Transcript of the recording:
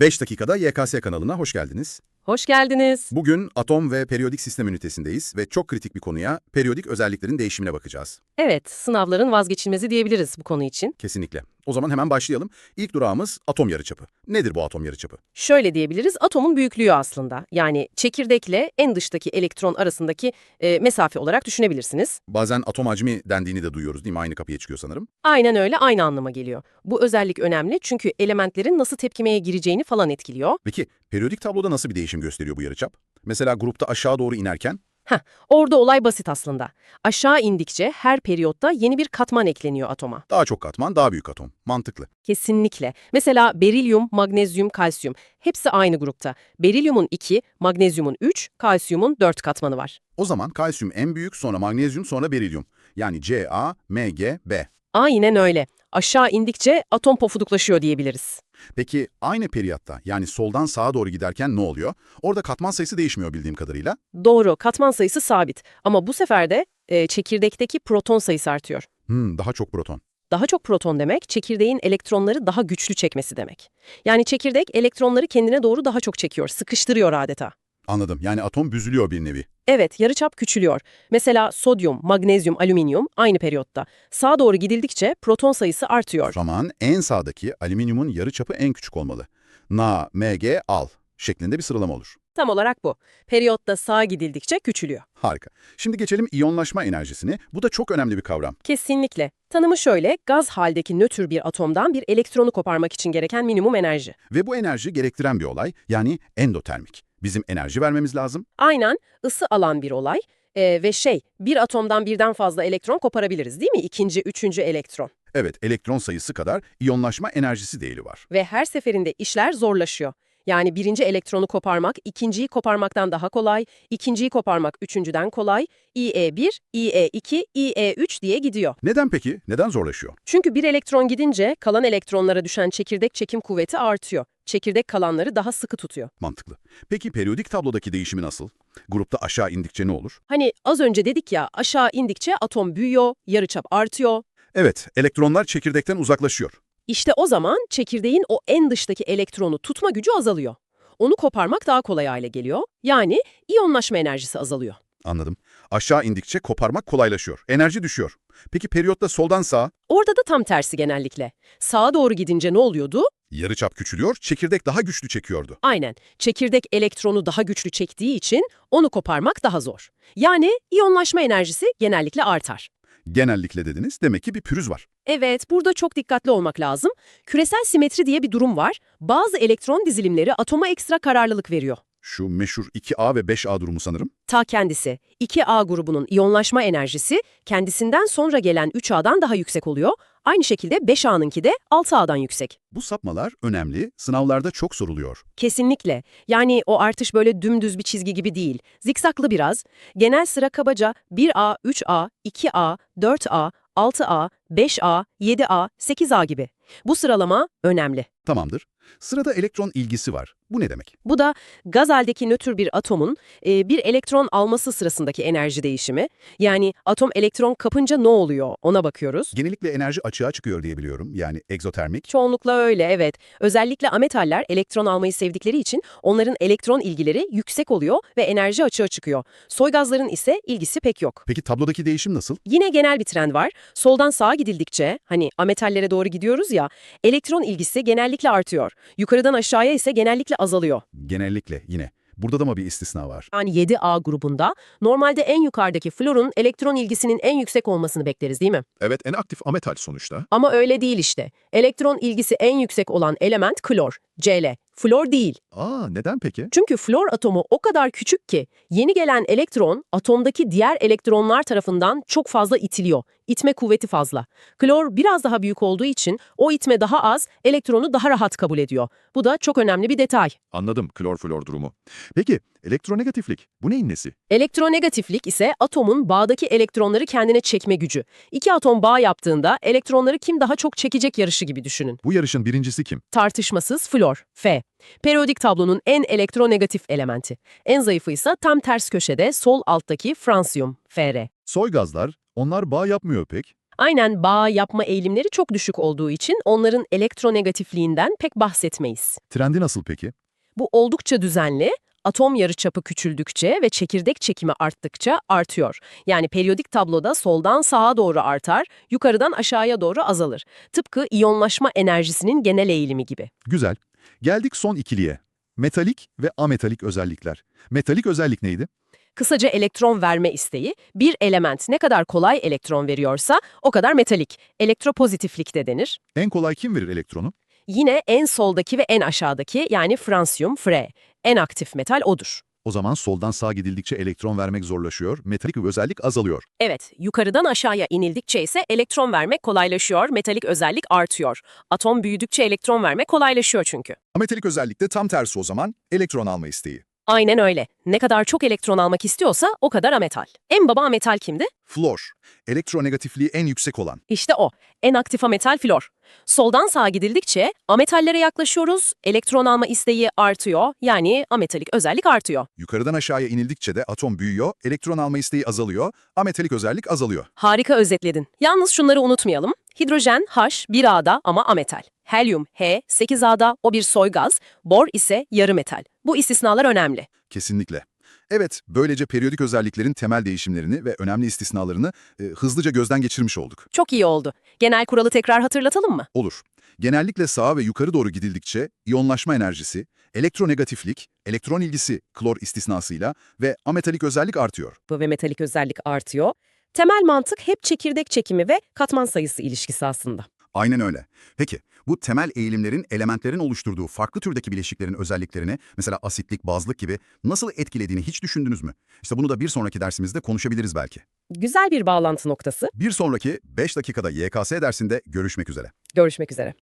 5 dakikada YKS kanalına hoş geldiniz. Hoş geldiniz. Bugün atom ve periyodik sistem ünitesindeyiz ve çok kritik bir konuya periyodik özelliklerin değişimine bakacağız. Evet, sınavların vazgeçilmezi diyebiliriz bu konu için. Kesinlikle. O zaman hemen başlayalım. İlk durağımız atom yarıçapı. Nedir bu atom yarıçapı? Şöyle diyebiliriz, atomun büyüklüğü aslında. Yani çekirdekle en dıştaki elektron arasındaki e, mesafe olarak düşünebilirsiniz. Bazen atom hacmi dendiğini de duyuyoruz değil mi? Aynı kapıya çıkıyor sanırım. Aynen öyle, aynı anlama geliyor. Bu özellik önemli çünkü elementlerin nasıl tepkimeye gireceğini falan etkiliyor. Peki periyodik tabloda nasıl bir değişim gösteriyor bu yarıçap? Mesela grupta aşağı doğru inerken Orada olay basit aslında. Aşağı indikçe her periyotta yeni bir katman ekleniyor atoma. daha çok katman, daha büyük atom. Mantıklı. Kesinlikle. Mesela berilyum, magnezyum, kalsiyum hepsi aynı grupta. Berilyumun 2, magnezyumun 3, kalsiyumun 4 katmanı var. O zaman kalsiyum en büyük, sonra magnezyum, sonra berilyum. Yani Ca, Mg, B. Aynen öyle. Aşağı indikçe atom pofuduklaşıyor diyebiliriz. Peki aynı periyotta yani soldan sağa doğru giderken ne oluyor? Orada katman sayısı değişmiyor bildiğim kadarıyla. Doğru, katman sayısı sabit. Ama bu sefer de e, çekirdekteki proton sayısı artıyor. Hmm, daha çok proton. Daha çok proton demek, çekirdeğin elektronları daha güçlü çekmesi demek. Yani çekirdek elektronları kendine doğru daha çok çekiyor, sıkıştırıyor adeta. Anladım. Yani atom büzülüyor bir nevi. Evet, yarıçap küçülüyor. Mesela sodyum, magnezyum, alüminyum aynı periyotta. Sağa doğru gidildikçe proton sayısı O artıyor. zaman en sağdaki alüminyumun yarıçapı en küçük olmalı. Na, Mg, al şeklinde bir sıralama olur. Tam olarak bu. Periyotta sağa gidildikçe küçülüyor. Harika. Şimdi geçelim iyonlaşma enerjisine. Bu da çok önemli bir kavram. Kesinlikle. Tanımı şöyle, gaz haldeki nötr bir atomdan bir elektronu koparmak için gereken minimum enerji. Ve bu enerji gerektiren bir olay yani endotermik. Bizim enerji vermemiz lazım. Aynen ısı alan bir olay Ee, ve şey, bir atomdan birden fazla elektron koparabiliriz değil mi? İkinci, üçüncü elektron. Evet, elektron sayısı kadar iyonlaşma enerjisi değeri var. Ve her seferinde işler zorlaşıyor. Yani birinci elektronu koparmak, ikinciyi koparmaktan daha kolay, ikinciyi koparmak üçüncüden kolay, IE1, IE2, IE3 diye gidiyor. Neden peki? Neden zorlaşıyor? Çünkü bir elektron gidince kalan elektronlara düşen çekirdek çekim kuvveti artıyor. Çekirdek kalanları daha sıkı tutuyor. Mantıklı. Peki periyodik tablodaki değişimi nasıl? Grupta aşağı indikçe ne olur? Hani az önce dedik ya aşağı indikçe atom büyüyor, yarıçap artıyor. Evet, elektronlar çekirdekten uzaklaşıyor. İşte o zaman çekirdeğin o en dıştaki elektronu tutma gücü azalıyor. Onu koparmak daha kolay hale geliyor. Yani iyonlaşma enerjisi azalıyor. Anladım. Aşağı indikçe koparmak kolaylaşıyor. Enerji düşüyor. Peki periyotta soldan sağa Orada da tam tersi genellikle. Sağa doğru gidince ne oluyordu? yarıçap küçülüyor, çekirdek daha güçlü çekiyordu. Aynen. Çekirdek elektronu daha güçlü çektiği için onu koparmak daha zor. Yani iyonlaşma enerjisi genellikle artar. Genellikle dediniz, demek ki bir pürüz var. Evet, burada çok dikkatli olmak lazım. Küresel simetri diye bir durum var. Bazı elektron dizilimleri atoma ekstra kararlılık veriyor. Şu meşhur 2A ve 5A durumu sanırım. Ta kendisi. 2A grubunun iyonlaşma enerjisi kendisinden sonra gelen 3A'dan daha yüksek oluyor. Aynı şekilde 5A'nınki de 6A'dan yüksek. Bu sapmalar önemli, sınavlarda çok soruluyor. Kesinlikle. Yani o artış böyle dümdüz bir çizgi gibi değil. Zikzaklı biraz. Genel sıra kabaca 1A, 3A, 2A, 4A, 6A, 5A, 7A, 8A gibi. Bu sıralama önemli. Tamamdır. Sırada elektron ilgisi var. Bu ne demek? Bu da gaz haldeki nötr bir atomun e, bir elektron alması sırasındaki enerji değişimi. Yani atom elektron kapınca ne oluyor ona bakıyoruz. Genellikle enerji açığa çıkıyor diye biliyorum. Yani egzotermik. Çoğunlukla öyle evet. Özellikle ametaller elektron almayı sevdikleri için onların elektron ilgileri yüksek oluyor ve enerji açığa çıkıyor. Soy gazların ise ilgisi pek yok. Peki tablodaki değişim nasıl? Yine genel bir trend var. Soldan sağa gidildikçe, hani ametallere doğru gidiyoruz ya, elektron ilgisi genellikle artıyor. Yukarıdan aşağıya ise genellikle azalıyor. Genellikle yine. Burada da mı bir istisna var? Yani 7A grubunda normalde en yukarıdaki florun elektron ilgisinin en yüksek olmasını bekleriz değil mi? Evet, en aktif ametal sonuçta. Ama öyle değil işte. Elektron ilgisi en yüksek olan element klor, Cl. Flor değil. Aa, neden peki? Çünkü flor atomu o kadar küçük ki yeni gelen elektron atomdaki diğer elektronlar tarafından çok fazla itiliyor. İtme kuvveti fazla. Klor biraz daha büyük olduğu için o itme daha az, elektronu daha rahat kabul ediyor. Bu da çok önemli bir detay. Anladım klor-flor durumu. Peki, elektronegatiflik bu neyin nesi? Elektronegatiflik ise atomun bağdaki elektronları kendine çekme gücü. İki atom bağ yaptığında elektronları kim daha çok çekecek yarışı gibi düşünün. Bu yarışın birincisi kim? Tartışmasız flor, F. Periyodik tablonun en elektronegatif elementi. En zayıfı ise tam ters köşede sol alttaki fransiyum, Fr. Soy gazlar, onlar bağ yapmıyor pek. Aynen bağ yapma eğilimleri çok düşük olduğu için onların elektronegatifliğinden pek bahsetmeyiz. Trendi nasıl peki? Bu oldukça düzenli, atom yarıçapı küçüldükçe ve çekirdek çekimi arttıkça artıyor. Yani periyodik tabloda soldan sağa doğru artar, yukarıdan aşağıya doğru azalır. Tıpkı iyonlaşma enerjisinin genel eğilimi gibi. Güzel. Geldik son ikiliye. Metalik ve ametalik özellikler. Metalik özellik neydi? Kısaca elektron verme isteği, bir element ne kadar kolay elektron veriyorsa o kadar metalik, elektropozitiflik de denir. En kolay kim verir elektronu? Yine en soldaki ve en aşağıdaki yani fransiyum, Fe. En aktif metal odur. O zaman soldan sağa gidildikçe elektron vermek zorlaşıyor, metalik özellik azalıyor. Evet, yukarıdan aşağıya inildikçe ise elektron vermek kolaylaşıyor, metalik özellik artıyor. Atom büyüdükçe elektron vermek kolaylaşıyor çünkü. Ametalik özellik de tam tersi o zaman, elektron alma isteği. Aynen öyle. Ne kadar çok elektron almak istiyorsa o kadar ametal. En baba ametal kimdi? Flor, elektronegatifliği en yüksek olan. İşte o. En aktif ametal flor. Soldan sağa gidildikçe ametallere yaklaşıyoruz, elektron alma isteği artıyor, yani ametalik özellik artıyor. Yukarıdan aşağıya inildikçe de atom büyüyor, elektron alma isteği azalıyor, ametalik özellik azalıyor. Harika özetledin. Yalnız şunları unutmayalım. Hidrojen H 1A'da ama ametal. Helyum H 8A'da o bir soy gaz, bor ise yarı metal. Bu istisnalar önemli. Kesinlikle. Evet, böylece periyodik özelliklerin temel değişimlerini ve önemli istisnalarını e, hızlıca gözden geçirmiş olduk. Çok iyi oldu. Genel kuralı tekrar hatırlatalım mı? Olur. Genellikle sağa ve yukarı doğru gidildikçe iyonlaşma enerjisi, elektronegatiflik, elektron ilgisi klor istisnasıyla ve ametalik özellik artıyor. ve metalik özellik artıyor. Temel mantık hep çekirdek çekimi ve katman sayısı ilişkisi aslında. Aynen öyle. Peki, bu temel eğilimlerin elementlerin oluşturduğu farklı türdeki bileşiklerin özelliklerini, mesela asitlik, bazlık gibi nasıl etkilediğini hiç düşündünüz mü? İşte bunu da bir sonraki dersimizde konuşabiliriz belki. Güzel bir bağlantı noktası. Bir sonraki 5 dakikada YKS dersinde görüşmek üzere. Görüşmek üzere.